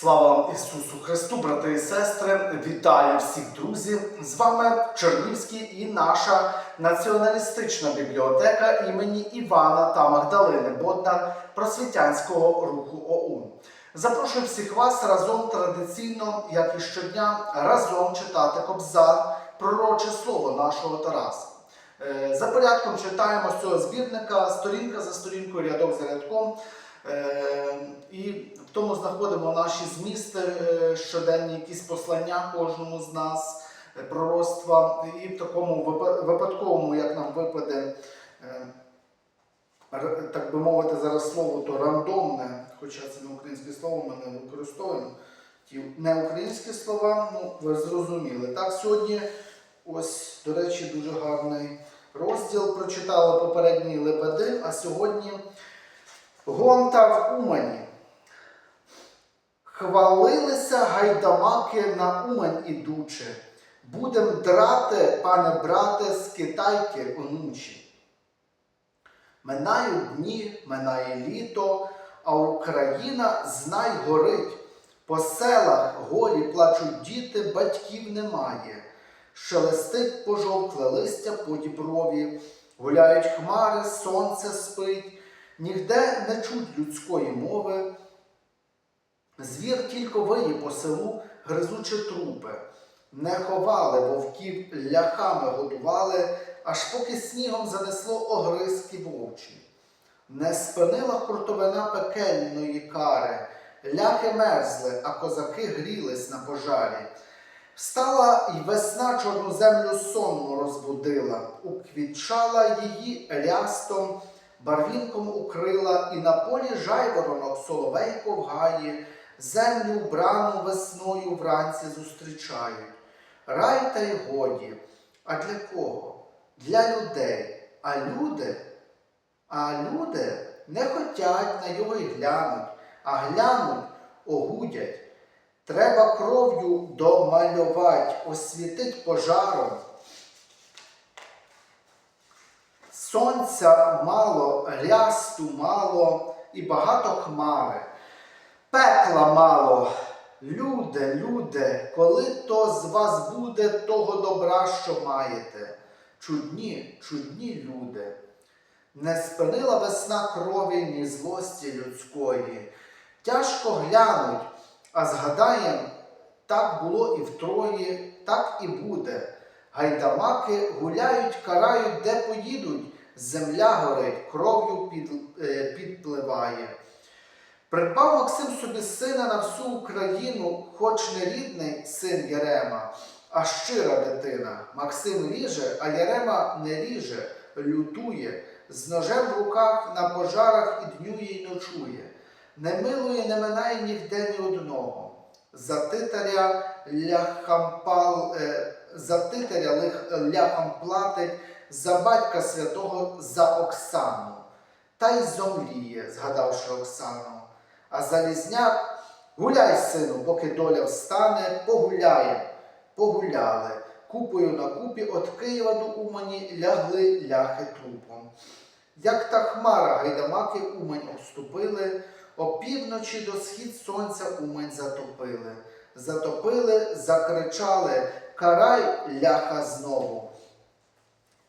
Слава Ісусу Христу, брати і сестри! Вітаю всіх друзів! З вами Чернівський і наша націоналістична бібліотека імені Івана та Магдалини Боднар просвітянського руху ОУН. Запрошую всіх вас разом традиційно, як і щодня, разом читати Кобзар, пророче слово нашого Тараса. Е, За порядком читаємо з цього збірника сторінка за сторінкою, рядок за рядком. Е, І в тому знаходимо наші змісти, е, щоденні якісь послання кожному з нас, е, пророцтва. І в такому випадковому, як нам випаде, так би мовити, зараз слово то рандомне, хоча це не українське слово, ми не використовуємо. Ті не українські слова, ну ви зрозуміли. Так, сьогодні ось, до речі, дуже гарний розділ. Прочитали попередній Лебедин, а сьогодні Гонта в Умані. Хвалилися гайдамаки на Умань ідучи. Будем драти, пане брате, з китайки онучі. Минають дні, минає літо, а Україна знай горить. По селах голі плачуть діти, батьків немає. Шелестить пожовкле листя по діброві, гуляють хмари, сонце спить, нігде не чуть людської мови. Звір тільки виє по селу, гризучи трупи. Не ховали вовків, ляхами годували, аж поки снігом занесло огризки вовчі. Не спинила хуртовина пекельної кари, ляхи мерзли, а козаки грілись на пожарі. Встала й весна чорну землю сонну розбудила, уквітчала її рястом, барвінком укрила, і на полі жайворонок соловейко в гаї, землю вбрану весною вранці зустрічають. Рай та й годі. А для кого? Для людей. А люди, а люди не хотять на його й глянуть, а глянуть, огудять. Треба кров'ю домалювать, освітить пожаром. Сонця мало, рясту мало і багато хмари. Пекла мало. Люди, люди, коли то з вас буде того добра, що маєте. Чудні, чудні люди. Не спинила весна крові, ні злості людської. Тяжко глянуть, а згадаєм, так було і втрої, так і буде. Гайдамаки гуляють, карають, де поїдуть, земля горить, кров'ю е, підпливає. Придбав Максим собі сина на всю Україну, хоч не рідний син Єрема, а щира дитина. Максим ріже, а Єрема не ріже, лютує, з ножем в руках на пожарах і днює й ночує. Не милує, не минає ніде ні одного. За титаря ляхам, пал, е, за титаря ляхам платить, за батька святого за Оксану. Та й зомліє, згадавши Оксану. А Залізняк гуляй, сину, поки доля встане, погуляєм. Погуляли. Купою на купі от Києва до Умані лягли ляхи трупом. Як та хмара гайдамаки Умань обступили, опівночі до схід сонця Умань затопили. Затопили, закричали, карай ляха знову.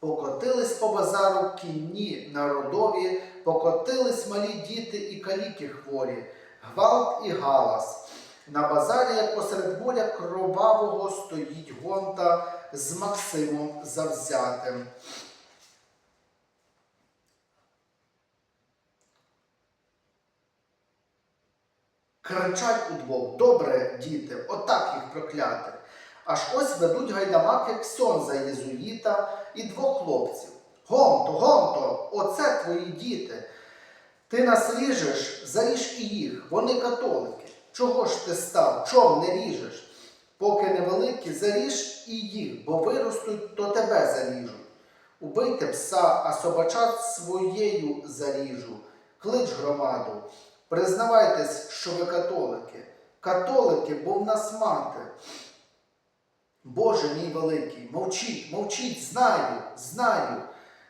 Покотились по базару кінні народові, покотились малі діти і каліки хворі, гвалт і галас. На базарі, як посеред моря кровавого, стоїть гонта з Максимом завзятим. Кричать удвох, добре, діти, отак їх прокляти. Аж ось ведуть гайдамаки ксьонза єзуїта і двох хлопців. Гонто, гонто, оце твої діти. Ти нас ріжеш, заріж і їх, вони католики. Чого ж ти став? Чом не ріжеш? Поки невеликі, заріж і їх, бо виростуть, то тебе заріжуть. Убийте пса, а собачат своєю заріжу. Клич громаду. Признавайтесь, що ви католики. Католики, бо в нас мати. Боже мій великий, мовчіть, мовчіть, знаю, знаю.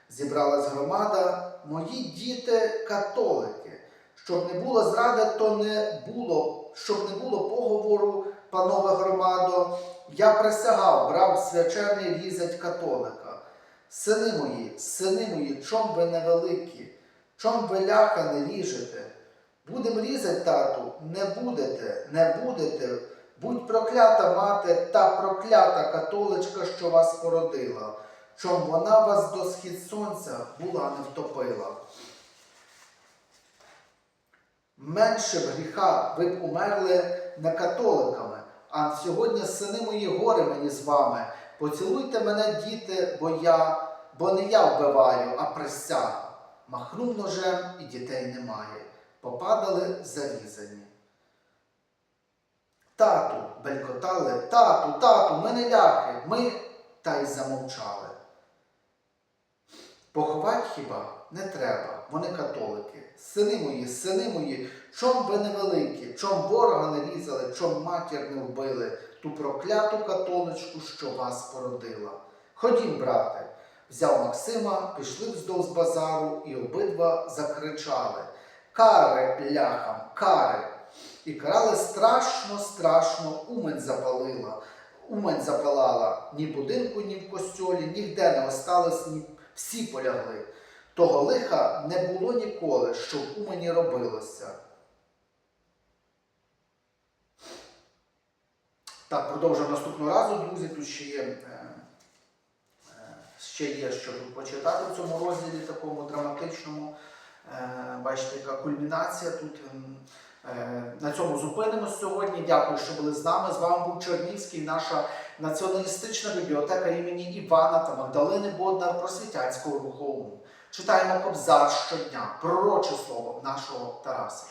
Зібралась громада, мої діти католики. Щоб не було зради, то не було, щоб не було поговору, панове громадо, я присягав, брав свячений різать католика. Сини мої, сини мої, чом ви невеликі, чом ви ляха не ріжете? Будем різать, тату, не будете, не будете. Будь проклята мати та проклята католичка, що вас породила, чом вона вас до схід сонця була не втопила. Менше б гріха ви б умерли не католиками, а сьогодні сини мої гори мені з вами. Поцілуйте мене, діти, бо я, бо не я вбиваю, а присяга. Махнув ножем і дітей немає. Попадали зарізані. Тату, белькотали, тату, тату, ми не ляхи, ми та й замовчали. Поховать хіба не треба, вони католики. Сини мої, сини мої, чом ви невеликі, чом ворога не різали, чом матір не вбили, ту прокляту католичку, що вас породила. Ходім, брате, взяв Максима, пішли вздовж базару і обидва закричали. Кари ляхам, кари! І карали страшно, страшно, умень запалила, умень запалала. Ні будинку, ні в костьолі, ніде не осталось, ні всі полягли. Того лиха не було ніколи, що в умені робилося. Так, продовжуємо наступного разу, друзі. Тут ще є, е, е, ще є що почитати в цьому розділі такому драматичному. Е, Бачите, яка кульмінація тут. Е, На цьому зупинимось сьогодні. Дякую, що були з нами. З вами був Чернівський, наша націоналістична бібліотека імені Івана та Магдалини Боднар просвітянського руху Читаємо Кобзар щодня, пророче слово нашого Тараса.